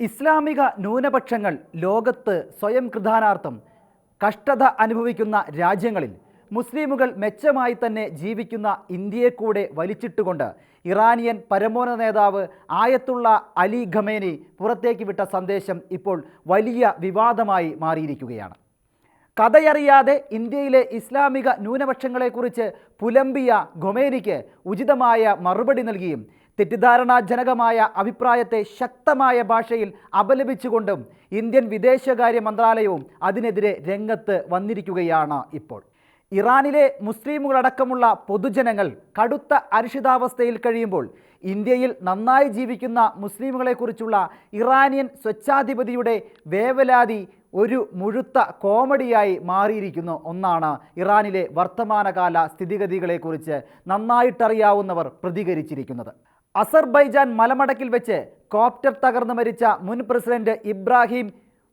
ഇസ്ലാമിക ന്യൂനപക്ഷങ്ങൾ ലോകത്ത് സ്വയം കൃതാനാർത്ഥം കഷ്ടത അനുഭവിക്കുന്ന രാജ്യങ്ങളിൽ മുസ്ലിമുകൾ മെച്ചമായി തന്നെ ജീവിക്കുന്ന ഇന്ത്യയെ കൂടെ വലിച്ചിട്ടുകൊണ്ട് ഇറാനിയൻ പരമോന്നത നേതാവ് ആയത്തുള്ള അലി ഖമേനി പുറത്തേക്ക് വിട്ട സന്ദേശം ഇപ്പോൾ വലിയ വിവാദമായി മാറിയിരിക്കുകയാണ്. കഥയറിയാതെ ഇന്ത്യയിലെ ഇസ്ലാമിക ന്യൂനപക്ഷങ്ങളെക്കുറിച്ച് പുലമ്പിയ ഖൊമേനിക്ക് ഉചിതമായ മറുപടി നൽകിയും തെറ്റിദ്ധാരണാജനകമായ അഭിപ്രായത്തെ ശക്തമായ ഭാഷയിൽ അപലപിച്ചുകൊണ്ടും ഇന്ത്യൻ വിദേശകാര്യ മന്ത്രാലയവും അതിനെതിരെ രംഗത്ത് വന്നിരിക്കുകയാണ് ഇപ്പോൾ. ഇറാനിലെ മുസ്ലിമുകളടക്കമുള്ള പൊതുജനങ്ങൾ കടുത്ത അരിഷിതാവസ്ഥയിൽ കഴിയുമ്പോൾ ഇന്ത്യയിൽ നന്നായി ജീവിക്കുന്ന മുസ്ലിമുകളെക്കുറിച്ചുള്ള ഇറാനിയൻ സ്വച്ഛാധിപതിയുടെ വേവലാതി ഒരു മുഴുത്ത കോമഡിയായി മാറിയിരിക്കുന്ന ഒന്നാണ് ഇറാനിലെ വർത്തമാനകാല സ്ഥിതിഗതികളെക്കുറിച്ച് നന്നായിട്ടറിയാവുന്നവർ പ്രതികരിച്ചിരിക്കുന്നത്. അസർബൈജാൻ മലമടക്കിൽ വെച്ച് കോപ്റ്റർ തകർന്നു മരിച്ച മുൻ പ്രസിഡന്റ് ഇബ്രാഹിം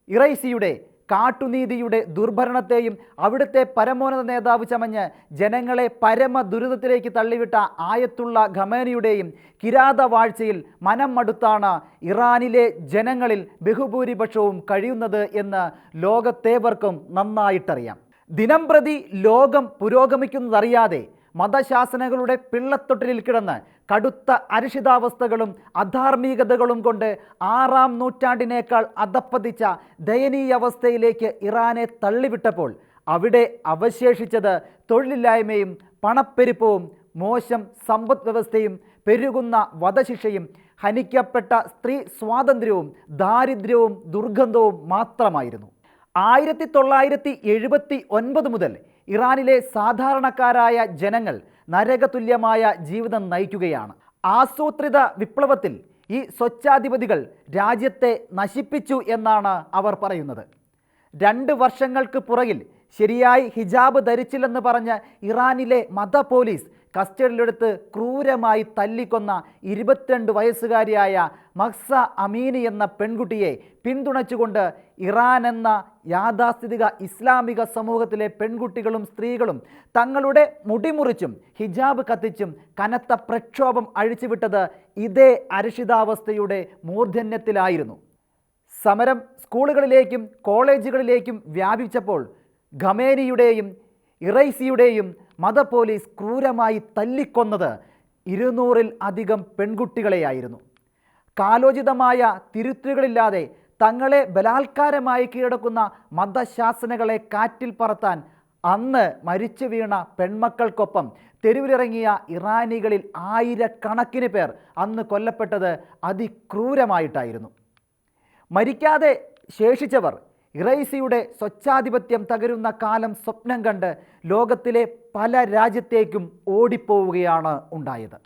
ഇറൈസിയുടെ കാട്ടുനീതിയുടെ ദുർഭരണത്തെയും അവിടുത്തെ പരമോന്നത നേതാവ് ചമഞ്ഞ് ജനങ്ങളെ പരമ ദുരിതത്തിലേക്ക് തള്ളിവിട്ട ആയത്തുള്ള ഖമേനിയുടെയും കിരാത വാഴ്ചയിൽ മനം മടുത്താണ് ഇറാനിലെ ജനങ്ങളിൽ ബഹുഭൂരിപക്ഷവും കഴിയുന്നത് എന്ന് ലോകത്തേവർക്കും നന്നായിട്ടറിയാം. ദിനംപ്രതി ലോകം പുരോഗമിക്കുന്നതറിയാതെ മതശാസനകളുടെ പിള്ളത്തൊട്ടിലിൽ കിടന്ന് കടുത്ത അരിഷിതാവസ്ഥകളും അധാർമികതകളും കൊണ്ട് ആറാം നൂറ്റാണ്ടിനേക്കാൾ അധപ്പതിച്ച ദയനീയാവസ്ഥയിലേക്ക് ഇറാനെ തള്ളിവിട്ടപ്പോൾ അവിടെ അവശേഷിച്ചത് തൊഴിലില്ലായ്മയും പണപ്പെരുപ്പവും മോശം സമ്പദ് വ്യവസ്ഥയും പെരുകുന്ന വധശിക്ഷയും ഹനിക്കപ്പെട്ട സ്ത്രീ സ്വാതന്ത്ര്യവും ദാരിദ്ര്യവും ദുർഗന്ധവും മാത്രമായിരുന്നു. ആയിരത്തി തൊള്ളായിരത്തി എഴുപത്തി ഒൻപത് മുതൽ ഇറാനിലെ സാധാരണക്കാരായ ജനങ്ങൾ നരകതുല്യമായ ജീവിതം നയിക്കുകയാണ്. ആസൂത്രിത വിപ്ലവത്തിൽ ഈ സ്വച്ഛാധിപതികൾ രാജ്യത്തെ നശിപ്പിച്ചു എന്നാണ് അവർ പറയുന്നത്. രണ്ട് വർഷങ്ങൾക്ക് പുറകിൽ ശരിയായി ഹിജാബ് ധരിച്ചില്ലെന്ന് പറഞ്ഞ് ഇറാനിലെ മത പോലീസ് കസ്റ്റഡിയിലെടുത്ത് ക്രൂരമായി തല്ലിക്കൊന്ന ഇരുപത്തിരണ്ട് വയസ്സുകാരിയായ മക്സ അമീനി എന്ന പെൺകുട്ടിയെ പിന്തുണച്ചുകൊണ്ട് ഇറാൻ എന്ന യാഥാസ്ഥിതിക ഇസ്ലാമിക സമൂഹത്തിലെ പെൺകുട്ടികളും സ്ത്രീകളും തങ്ങളുടെ മുടിമുറിച്ചും ഹിജാബ് കത്തിച്ചും കനത്ത പ്രക്ഷോഭം അഴിച്ചുവിട്ടത് ഇതേ അരക്ഷിതാവസ്ഥയുടെ മൂർധന്യത്തിലായിരുന്നു. സമരം സ്കൂളുകളിലേക്കും കോളേജുകളിലേക്കും വ്യാപിച്ചപ്പോൾ ഖമേനിയുടെയും ഇറൈസിയുടെയും മത പോലീസ് ക്രൂരമായി തല്ലിക്കൊന്നത് ഇരുന്നൂറിൽ അധികം പെൺകുട്ടികളെയായിരുന്നു. കാലോചിതമായ തിരുത്തലുകളില്ലാതെ തങ്ങളെ ബലാത്കാരമായി കീഴടക്കുന്ന മതശാസനകളെ കാറ്റിൽ പറത്താൻ അന്ന് മരിച്ചു വീണ പെൺമക്കൾക്കൊപ്പം തെരുവിലിറങ്ങിയ ഇറാനികളിൽ ആയിരക്കണക്കിന് പേർ അന്ന് കൊല്ലപ്പെട്ടത് അതിക്രൂരമായിട്ടായിരുന്നു. മരിക്കാതെ ശേഷിച്ചവർ ഇറൈസിയുടെ സ്വച്ഛാധിപത്യം തകരുന്ന കാലം സ്വപ്നം കണ്ട് ലോകത്തിലെ പല രാജ്യത്തേക്കും ഓടിപ്പോവുകയാണ് ഉണ്ടായത്.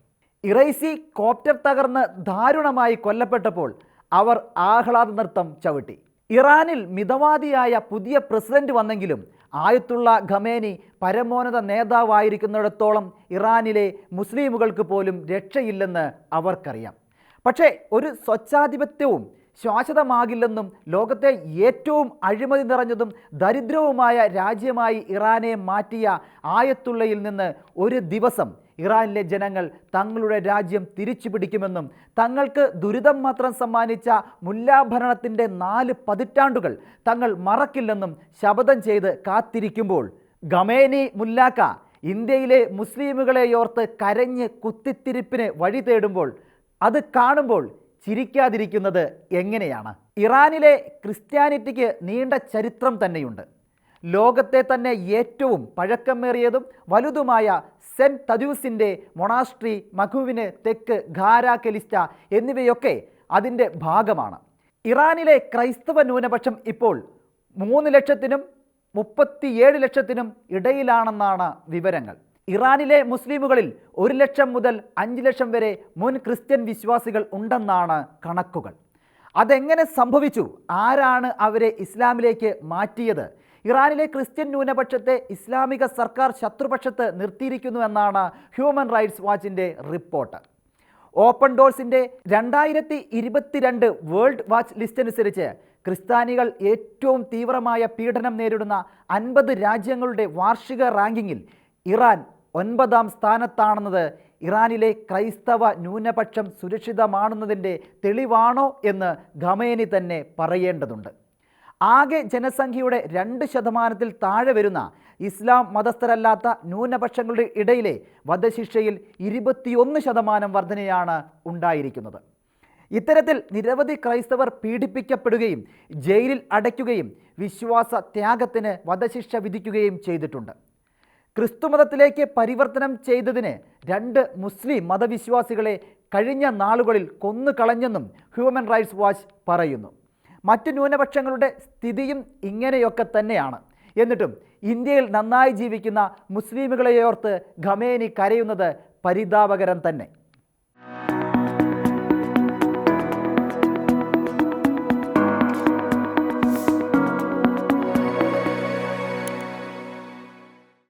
ഇറൈസി കോപ്റ്റർ തകർന്ന് ദാരുണമായി കൊല്ലപ്പെട്ടപ്പോൾ അവർ ആഹ്ലാദ നൃത്തം ചവിട്ടി. ഇറാനിൽ മിതവാദിയായ പുതിയ പ്രസിഡന്റ് വന്നെങ്കിലും ആയത്തുള്ള ഖമേനി പരമോന്നത നേതാവായിരിക്കുന്നിടത്തോളം ഇറാനിലെ മുസ്ലിമുകൾക്ക് പോലും രക്ഷയില്ലെന്ന് അവർക്കറിയാം. പക്ഷേ ഒരു സ്വച്ഛാധിപത്യവും ശാശ്വതമാകില്ലെന്നും ലോകത്തെ ഏറ്റവും അഴിമതി നിറഞ്ഞതും ദരിദ്രവുമായ രാജ്യമായി ഇറാനെ മാറ്റിയ ആയത്തുള്ളയിൽ നിന്ന് ഒരു ദിവസം ഇറാനിലെ ജനങ്ങൾ തങ്ങളുടെ രാജ്യം തിരിച്ചു പിടിക്കുമെന്നും തങ്ങൾക്ക് ദുരിതം മാത്രം സമ്മാനിച്ച മുല്ലാഭരണത്തിന്റെ നാല് പതിറ്റാണ്ടുകൾ തങ്ങൾ മറക്കില്ലെന്നും ശപഥം ചെയ്ത് കാത്തിരിക്കുമ്പോൾ ഗമേനി മുല്ലാക്ക ഇന്ത്യയിലെ മുസ്ലിമുകളെയോർത്ത് കരഞ്ഞ് കുത്തിത്തിരിപ്പിന് വഴി തേടുമ്പോൾ അത് കാണുമ്പോൾ ചിരിക്കാതിരിക്കുന്നത് എങ്ങനെയാണ്? ഇറാനിലെ ക്രിസ്ത്യാനിറ്റിക്ക് നീണ്ട ചരിത്രം തന്നെയുണ്ട്. ലോകത്തെ തന്നെ ഏറ്റവും പഴക്കമേറിയതും വലുതുമായ സെന്റ് തദ്യൂസിന്റെ മൊണാസ്ട്രി മഖുവിന് തെക്ക് ഖാര കെലിസ്റ്റ എന്നിവയൊക്കെ അതിന്റെ ഭാഗമാണ്. ഇറാനിലെ ക്രൈസ്തവ ന്യൂനപക്ഷം ഇപ്പോൾ മൂന്ന് ലക്ഷത്തിനും മുപ്പത്തിയേഴ് ലക്ഷത്തിനും ഇടയിലാണെന്നാണ് വിവരങ്ങൾ. ഇറാനിലെ മുസ്ലിമുകളിൽ ഒരു ലക്ഷം മുതൽ അഞ്ച് ലക്ഷം വരെ മുൻ ക്രിസ്ത്യൻ വിശ്വാസികൾ ഉണ്ടെന്നാണ് കണക്കുകൾ. അതെങ്ങനെ സംഭവിച്ചു? ആരാണ് അവരെ ഇസ്ലാമിലേക്ക് മാറ്റിയത്? ഇറാനിലെ ക്രിസ്ത്യൻ ന്യൂനപക്ഷത്തെ ഇസ്ലാമിക സർക്കാർ ശത്രുപക്ഷത്ത് നിർത്തിയിരിക്കുന്നു എന്നാണ് ഹ്യൂമൻ റൈറ്റ്സ് വാച്ചിന്റെ റിപ്പോർട്ട്. ഓപ്പൺ ഡോഴ്സിന്റെ രണ്ടായിരത്തി ഇരുപത്തിരണ്ട് വേൾഡ് വാച്ച് ലിസ്റ്റ് അനുസരിച്ച് ക്രിസ്ത്യാനികൾ ഏറ്റവും തീവ്രമായ പീഡനം നേരിടുന്ന അൻപത് രാജ്യങ്ങളുടെ വാർഷിക റാങ്കിങ്ങിൽ ഇറാൻ ഒൻപതാം സ്ഥാനത്താണെന്നത് ഇറാനിലെ ക്രൈസ്തവ ന്യൂനപക്ഷം സുരക്ഷിതമാണെന്നതിന്റെ തെളിവാണോ എന്ന് ഖമേനി തന്നെ പറയേണ്ടതുണ്ട്. ആകെ ജനസംഖ്യയുടെ രണ്ട് ശതമാനത്തിൽ താഴെ വരുന്ന ഇസ്ലാം മതസ്ഥരല്ലാത്ത ന്യൂനപക്ഷങ്ങളുടെ ഇടയിലെ വധശിക്ഷയിൽ ഇരുപത്തിയൊന്ന് ശതമാനം വർധനയാണ് ഉണ്ടായിരിക്കുന്നത്. ഇത്തരത്തിൽ നിരവധി ക്രൈസ്തവർ പീഡിപ്പിക്കപ്പെടുകയും ജയിലിൽ അടയ്ക്കുകയും വിശ്വാസ ത്യാഗത്തിന് വധശിക്ഷ വിധിക്കുകയും ചെയ്തിട്ടുണ്ട്. ക്രിസ്തുമതത്തിലേക്ക് പരിവർത്തനം ചെയ്തതിന് രണ്ട് മുസ്ലിം മതവിശ്വാസികളെ കഴിഞ്ഞ നാളുകളിൽ കൊന്നുകളഞ്ഞെന്നും ഹ്യൂമൻ റൈറ്റ്സ് വാച്ച് പറയുന്നു. മറ്റ് ന്യൂനപക്ഷങ്ങളുടെ സ്ഥിതിയും ഇങ്ങനെയൊക്കെ തന്നെയാണ്. എന്നിട്ടും ഇന്ത്യയിൽ നന്നായി ജീവിക്കുന്ന മുസ്ലിമുകളെയോർത്ത് ഖമേനി കരയുന്നത് പരിതാപകരം തന്നെ.